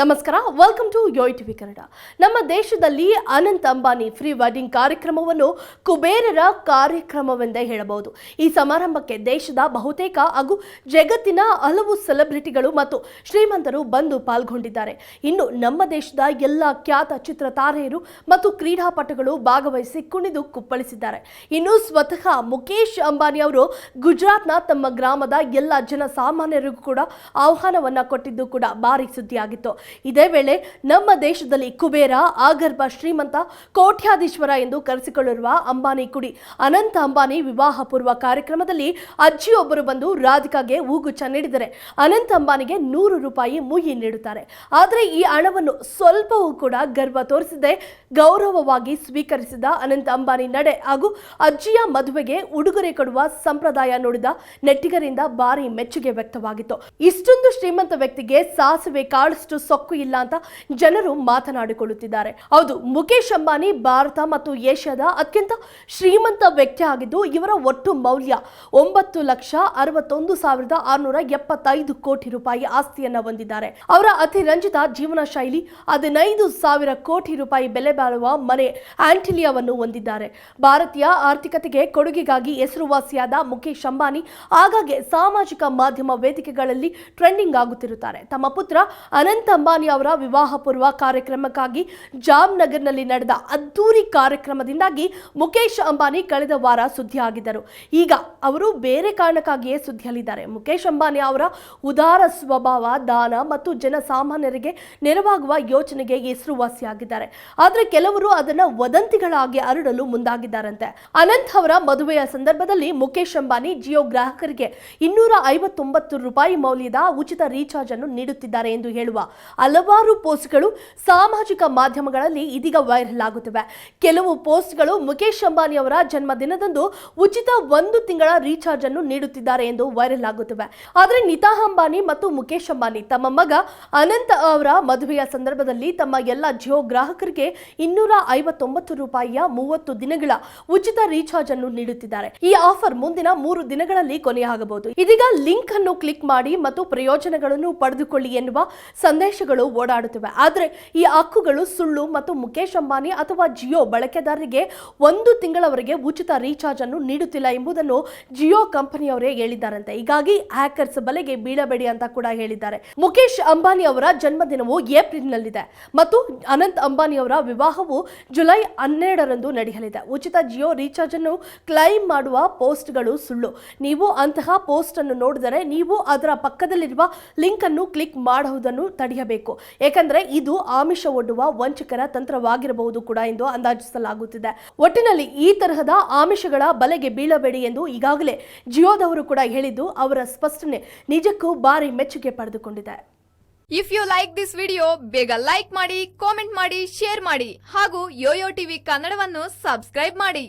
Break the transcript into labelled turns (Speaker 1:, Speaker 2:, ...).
Speaker 1: ನಮಸ್ಕಾರ welcome to Yoyo TV Kannada ನಮ್ಮ ದೇಶದಲ್ಲಿ ಅನಂತ್ ಅಂಬಾನಿ ಫ್ರೀ ವೆಡ್ಡಿಂಗ್ ಕಾರ್ಯಕ್ರಮವನ್ನು ಕುಬೇರರ ಕಾರ್ಯಕ್ರಮವೆಂದೇ ಹೇಳಬಹುದು. ಈ ಸಮಾರಂಭಕ್ಕೆ ದೇಶದ ಬಹುತೇಕ ಹಾಗೂ ಜಗತ್ತಿನ ಹಲವು ಸೆಲೆಬ್ರಿಟಿಗಳು ಮತ್ತು ಶ್ರೀಮಂತರು ಬಂದು ಪಾಲ್ಗೊಂಡಿದ್ದಾರೆ. ಇನ್ನು ನಮ್ಮ ದೇಶದ ಎಲ್ಲ ಖ್ಯಾತ ಚಿತ್ರ ತಾರೆಯರು ಮತ್ತು ಕ್ರೀಡಾಪಟುಗಳು ಭಾಗವಹಿಸಿ ಕುಣಿದು ಕುಪ್ಪಳಿಸಿದ್ದಾರೆ. ಇನ್ನು ಸ್ವತಃ ಮುಖೇಶ್ ಅಂಬಾನಿ ಅವರು ಗುಜರಾತ್ನ ತಮ್ಮ ಗ್ರಾಮದ ಎಲ್ಲ ಜನಸಾಮಾನ್ಯರಿಗೂ ಕೂಡ ಆಹ್ವಾನವನ್ನು ಕೊಟ್ಟಿದ್ದು ಕೂಡ ಭಾರಿ ಸುದ್ದಿಯಾಗಿತ್ತು. ಇದೇ ವೇಳೆ ನಮ್ಮ ದೇಶದಲ್ಲಿ ಕುಬೇರ, ಆಗರ್ಭ, ಶ್ರೀಮಂತ ಕೋಟ್ಯಾಧೀಶ್ವರ ಎಂದು ಕರೆಸಿಕೊಳ್ಳಿರುವ ಅಂಬಾನಿ ಕುಡಿ, ಅನಂತ ಅಂಬಾನಿ ವಿವಾಹ ಪೂರ್ವ ಕಾರ್ಯಕ್ರಮದಲ್ಲಿ ಅಜ್ಜಿಯೊಬ್ಬರು ಬಂದು ರಾಧಿಕಾಗೆ ಹೂಗುಚ್ಛ ನೀಡಿದರೆ ಅನಂತ ಅಂಬಾನಿಗೆ ನೂರು ರೂಪಾಯಿ ಮುಯಿ ನೀಡುತ್ತಾರೆ. ಆದರೆ ಈ ಹಣವನ್ನು ಸ್ವಲ್ಪವೂ ಕೂಡ ಗರ್ವ ತೋರಿಸದೆ ಗೌರವವಾಗಿ ಸ್ವೀಕರಿಸಿದ ಅನಂತ ಅಂಬಾನಿ ನಡೆ ಹಾಗೂ ಅಜ್ಜಿಯ ಮದುವೆಗೆ ಉಡುಗೊರೆ ಕೊಡುವ ಸಂಪ್ರದಾಯ ನೋಡಿದ ನೆಟ್ಟಿಗರಿಂದ ಭಾರಿ ಮೆಚ್ಚುಗೆ ವ್ಯಕ್ತವಾಗಿತ್ತು. ಇಷ್ಟೊಂದು ಶ್ರೀಮಂತ ವ್ಯಕ್ತಿಗೆ ಸಾಸಿವೆ ಕಾಳಷ್ಟು ಸೊಕ್ಕು ಇಲ್ಲ ಅಂತ ಜನರು ಮಾತನಾಡಿಕೊಳ್ಳುತ್ತಿದ್ದಾರೆ. ಹೌದು ಮುಖೇಶ್ ಅಂಬಾನಿ ಭಾರತ ಮತ್ತು ಏಷ್ಯಾದ ಅತ್ಯಂತ ಶ್ರೀಮಂತ ವ್ಯಕ್ತಿ ಆಗಿದ್ದು, ಇವರ ಒಟ್ಟು ಮೌಲ್ಯ ಒಂಬತ್ತು ಲಕ್ಷ ಅರವತ್ತೊಂದು ಸಾವಿರದ ಆರುನೂರ ಎಪ್ಪತ್ತೈದು ಕೋಟಿ ರೂಪಾಯಿ ಆಸ್ತಿಯನ್ನ ಹೊಂದಿದ್ದಾರೆ. ಅವರ ಅತಿ ರಂಜಿತ ಜೀವನ ಶೈಲಿ ಹದಿನೈದು ಸಾವಿರ ಕೋಟಿ ರೂಪಾಯಿ ಬೆಲೆ ಬಾಳುವ ಮನೆ ಆಂಟಿಲಿಯಾವನ್ನು ಹೊಂದಿದ್ದಾರೆ. ಭಾರತೀಯ ಆರ್ಥಿಕತೆಗೆ ಕೊಡುಗೆಗಾಗಿ ಹೆಸರುವಾಸಿಯಾದ ಮುಖೇಶ್ ಅಂಬಾನಿ ಆಗಾಗ್ಗೆ ಸಾಮಾಜಿಕ ಮಾಧ್ಯಮ ವೇದಿಕೆಗಳಲ್ಲಿ ಟ್ರೆಂಡಿಂಗ್ ಆಗುತ್ತಿರುತ್ತಾರೆ. ತಮ್ಮ ಪುತ್ರ ಅನಂತ್ ಅಂಬಾನಿ ಅವರ ವಿವಾಹ ಪೂರ್ವ ಕಾರ್ಯಕ್ರಮಕ್ಕಾಗಿ ಜಾಮ್ನಗರ್ನಲ್ಲಿ ನಡೆದ ಅದ್ದೂರಿ ಕಾರ್ಯಕ್ರಮದಿಂದಾಗಿ ಮುಖೇಶ್ ಅಂಬಾನಿ ಕಳೆದ ವಾರ ಸುದ್ದಿಯಾಗಿದ್ದರು. ಈಗ ಅವರು ಬೇರೆ ಕಾರಣಕ್ಕಾಗಿಯೇ ಸುದ್ದಿಯಲ್ಲಿದ್ದಾರೆ. ಮುಖೇಶ್ ಅಂಬಾನಿ ಅವರ ಉದಾರ ಸ್ವಭಾವ, ದಾನ ಮತ್ತು ಜನಸಾಮಾನ್ಯರಿಗೆ ನೆರವಾಗುವ ಯೋಚನೆಗೆ ಹೆಸರುವಾಸಿಯಾಗಿದ್ದಾರೆ ಆದರೆ ಕೆಲವರು ಅದನ್ನ ವದಂತಿಗಳಾಗಿ ಹರಡಲು ಮುಂದಾಗಿದ್ದಾರಂತೆ. ಅನಂತ್ ಅವರ ಮದುವೆಯ ಸಂದರ್ಭದಲ್ಲಿ ಮುಖೇಶ್ ಅಂಬಾನಿ ಜಿಯೋ ಗ್ರಾಹಕರಿಗೆ ಇನ್ನೂರ ಐವತ್ತೊಂಬತ್ತು ರೂಪಾಯಿ ಮೌಲ್ಯದ ಉಚಿತ ರೀಚಾರ್ಜ್ ಅನ್ನು ನೀಡುತ್ತಿದ್ದಾರೆ ಎಂದು ಹೇಳುವ ಹಲವಾರು ಪೋಸ್ಟ್ಗಳು ಸಾಮಾಜಿಕ ಮಾಧ್ಯಮಗಳಲ್ಲಿ ಇದೀಗ ವೈರಲ್ ಆಗುತ್ತಿವೆ. ಕೆಲವು ಪೋಸ್ಟ್ಗಳು ಮುಖೇಶ್ ಅಂಬಾನಿ ಅವರ ಜನ್ಮದಿನದಂದು ಉಚಿತ ಒಂದು ತಿಂಗಳ ರೀಚಾರ್ಜ್ ಅನ್ನು ನೀಡುತ್ತಿದ್ದಾರೆ ಎಂದು ವೈರಲ್ ಆಗುತ್ತಿವೆ. ಆದರೆ ನಿತಾ ಅಂಬಾನಿ ಮತ್ತು ಮುಖೇಶ್ ಅಂಬಾನಿ ತಮ್ಮ ಮಗ ಅನಂತ ಅವರ ಮದುವೆಯ ಸಂದರ್ಭದಲ್ಲಿ ತಮ್ಮ ಎಲ್ಲ ಜಿಯೋ ಗ್ರಾಹಕರಿಗೆ ಇನ್ನೂರ ಐವತ್ತೊಂಬತ್ತು ರೂಪಾಯಿಯ ಮೂವತ್ತು ದಿನಗಳ ಉಚಿತ ರೀಚಾರ್ಜ್ ಅನ್ನು ನೀಡುತ್ತಿದ್ದಾರೆ. ಈ ಆಫರ್ ಮುಂದಿನ ಮೂರು ದಿನಗಳಲ್ಲಿ ಕೊನೆಯಾಗಬಹುದು. ಇದೀಗ ಲಿಂಕ್ ಅನ್ನು ಕ್ಲಿಕ್ ಮಾಡಿ ಮತ್ತು ಪ್ರಯೋಜನಗಳನ್ನು ಪಡೆದುಕೊಳ್ಳಿ ಎನ್ನುವ ಸಂದೇಶಗಳು ಓಡಾಡುತ್ತಿವೆ. ಆದರೆ ಈ ಹಕ್ಕುಗಳು ಸುಳ್ಳು ಮತ್ತು ಮುಖೇಶ್ ಅಂಬಾನಿ ಅಥವಾ ಜಿಯೋ ಬಳಕೆದಾರರಿಗೆ ಒಂದು ತಿಂಗಳವರೆಗೆ ಉಚಿತ ರೀಚಾರ್ಜ್ ಅನ್ನು ನೀಡುತ್ತಿಲ್ಲ ಎಂಬುದನ್ನು ಜಿಯೋ ಕಂಪನಿಯವರೇ ಹೇಳಿದ್ದಾರಂತೆ. ಹೀಗಾಗಿ ಹ್ಯಾಕರ್ಸ್ ಬಲೆಗೆ ಬೀಳಬೇಡಿ ಅಂತ ಕೂಡ ಹೇಳಿದ್ದಾರೆ. ಮುಖೇಶ್ ಅಂಬಾನಿ ಅವರ ಜನ್ಮದಿನವು ಏಪ್ರಿಲ್ನಲ್ಲಿದೆ ಮತ್ತು ಅನಂತ್ ಅಂಬಾನಿ ಅವರ ವಿವಾಹವು ಜುಲೈ ಹನ್ನೆರಡರಂದು ನಡೆಯಲಿದೆ. ಉಚಿತ ಜಿಯೋ ರೀಚಾರ್ಜ್ ಅನ್ನು ಕ್ಲೈಮ್ ಮಾಡುವ ಪೋಸ್ಟ್ಗಳು ಸುಳ್ಳು. ನೀವು ಅಂತಹ ಪೋಸ್ಟ್ ಅನ್ನು ನೋಡಿದರೆ ನೀವು ಅದರ ಪಕ್ಕದಲ್ಲಿರುವ ಲಿಂಕ್ ಅನ್ನು ಕ್ಲಿಕ್ ಮಾಡುವುದನ್ನು ತಡೆಯಬೇಕು. ಏಕೆಂದರೆ ಇದು ಆಮಿಷ ಒಡ್ಡುವ ವಂಚಕರ ತಂತ್ರವಾಗಿರಬಹುದು ಕೂಡ ಎಂದು ಅಂದಾಜಿಸಲಾಗುತ್ತಿದೆ. ಒಟ್ಟಿನಲ್ಲಿ ಈ ತರಹದ ಆಮಿಷಗಳ ಬಲೆಗೆ ಬೀಳಬೇಡಿ ಎಂದು ಈಗಾಗಲೇ ಜಿಯೋದವರು ಕೂಡ ಹೇಳಿದ್ದು, ಅವರ ಸ್ಪಷ್ಟನೆ ನಿಜಕ್ಕೂ ಭಾರಿ ಮೆಚ್ಚುಗೆ ಪಡೆದುಕೊಂಡಿದೆ.
Speaker 2: If you like this video ಬೇಗ ಲೈಕ್ ಮಾಡಿ ಕಾಮೆಂಟ್ ಮಾಡಿ ಶೇರ್ ಮಾಡಿ ಹಾಗೂ ಯೋಯೋ ಟಿವಿ ಕನ್ನಡವನ್ನು ಸಬ್ಸ್ಕ್ರೈಬ್ ಮಾಡಿ.